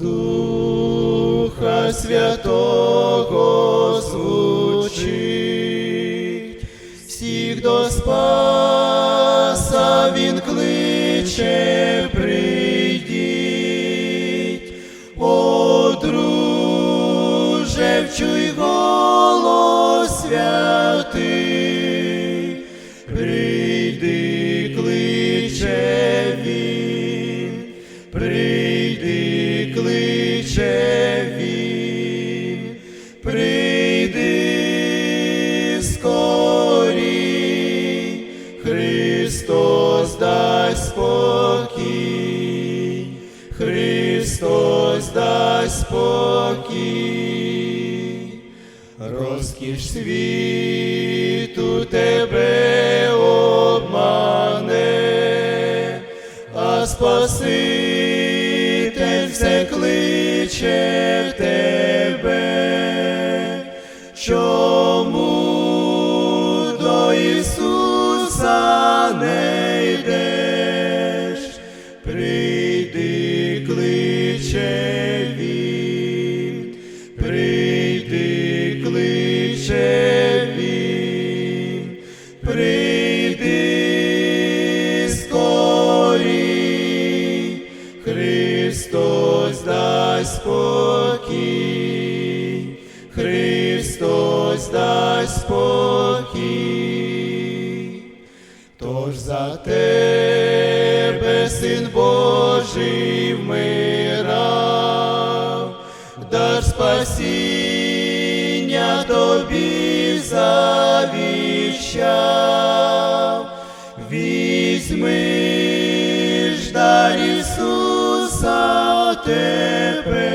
Духа Святого звучить, всіх до Спаса Він кличе, прийдіть, о, друже, вчуй голос святий, прийди, кличе він, прийди, кличе він, прийди скорій, Христос дасть спокій, Христос дасть спокій, розкіш світу тебе обмане, а Спаситель все кличе в тебе. Чому до Ісуса не дасть спокій, Христос дасть спокій. Тож за тебе, Син Божий, вмирав, дар спасіння тобі завіщав, візьми ж дар Ісуса те Pepe.